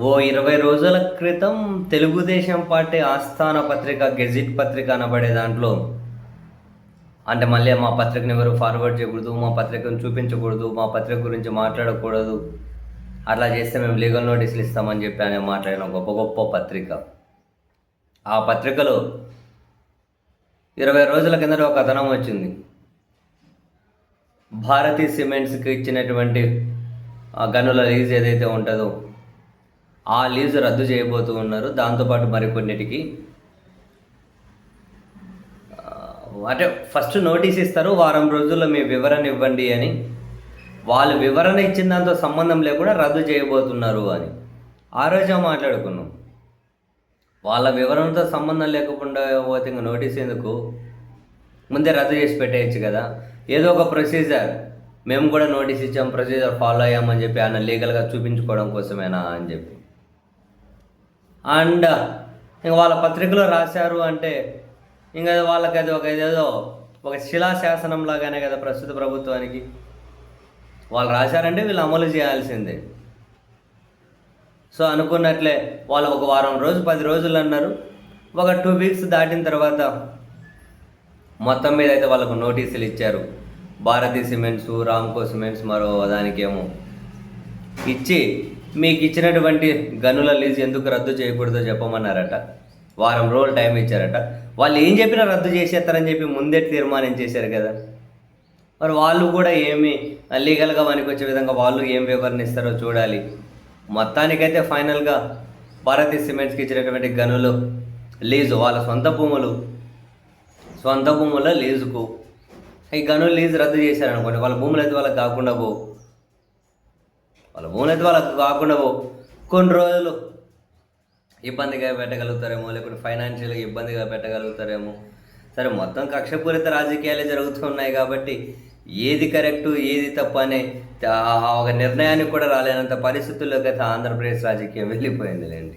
ఓ ఇరవై రోజుల క్రితం తెలుగుదేశం పార్టీ ఆస్థాన పత్రిక గెజిట్ పత్రిక అనబడే దాంట్లో. అంటే మళ్ళీ మా పత్రికను ఎవరు ఫార్వర్డ్ చేయకూడదు మా పత్రికను చూపించకూడదు మా పత్రిక గురించి మాట్లాడకూడదు. అట్లా చేస్తే మేము లీగల్ నోటీసులు ఇస్తామని చెప్పి ఆయన మాట్లాడిన గొప్ప గొప్ప పత్రిక. ఆ పత్రికలో ఇరవై రోజుల కిందట ఒక కథనం వచ్చింది. భారతీ సిమెంట్స్కి ఇచ్చినటువంటి గనుల లీజ్ ఏదైతే ఉంటుందో ఆ లీవ్స్ రద్దు చేయబోతూ ఉన్నారు. దాంతోపాటు మరికొన్నిటికి అంటే ఫస్ట్ నోటీస్ ఇస్తారు వారం రోజుల్లో మీ వివరణ ఇవ్వండి అని. వాళ్ళు వివరణ ఇచ్చిన దాంతో సంబంధం లేకుండా రద్దు చేయబోతున్నారు అని. ఆ రోజే మాట్లాడుకున్నాం. వాళ్ళ వివరణతో సంబంధం లేకుండా పోతే ఇంకా నోటీస్ ఎందుకు? ముందే రద్దు చేసి పెట్టేయచ్చు కదా. ఏదో ఒక ప్రొసీజర్. మేము కూడా నోటీస్ ఇచ్చాం ప్రొసీజర్ ఫాలో అయ్యామని చెప్పి ఆయన లీగల్గా చూపించుకోవడం కోసమేనా అని చెప్పి. అండ్ ఇంకా వాళ్ళ పత్రికలో రాశారు అంటే ఇంకా వాళ్ళకి అది ఒక ఏదేదో ఒక శిలాశాసనం లాగానే కదా ప్రస్తుత ప్రభుత్వానికి. వాళ్ళు రాశారంటే వీళ్ళు అమలు చేయాల్సిందే. సో అనుకున్నట్లే వాళ్ళు ఒక వారం రోజు పది రోజులు అన్నారు. ఒక టూ వీక్స్ దాటిన తర్వాత మొత్తం మీద అయితే వాళ్ళకు నోటీసులు ఇచ్చారు. భారతీ సిమెంట్స్ రామ్కో సిమెంట్స్ మరో దానికేమో ఇచ్చి మీకు ఇచ్చినటువంటి గనుల లీజ్ ఎందుకు రద్దు చేయకూడదో చెప్పమన్నారట. వారం రోజులు టైం ఇచ్చారట. వాళ్ళు ఏం చెప్పినా రద్దు చేసేస్తారని చెప్పి ముందే తీర్మానం చేశారు కదా. మరి వాళ్ళు కూడా ఏమి లీగల్గా పనికొచ్చే వచ్చే విధంగా వాళ్ళు ఏం వివరణ ఇస్తారో చూడాలి. మొత్తానికైతే ఫైనల్గా భారతీ సిమెంట్స్కి ఇచ్చినటువంటి గనులు లీజు వాళ్ళ సొంత భూములు సొంత భూముల లీజుకు. ఈ గనులు లీజు రద్దు చేశారనుకోండి వాళ్ళ భూములు అయితే వాళ్ళకి కాకుండా పోవు వాళ్ళ మూలైతే వాళ్ళకు వాళ్ళకి కాకుండా పోవు కొన్ని రోజులు ఇబ్బందిగా పెట్టగలుగుతారేమో లేకుంటే ఫైనాన్షియల్గా ఇబ్బందిగా పెట్టగలుగుతారేమో. సరే మొత్తం కక్షపూరిత రాజకీయాలే జరుగుతున్నాయి కాబట్టి ఏది కరెక్టు ఏది తప్పు అనే ఒక నిర్ణయానికి కూడా రాలేనంత పరిస్థితుల్లోకి అయితే ఆంధ్రప్రదేశ్ రాజకీయం వెళ్ళిపోయింది లేండి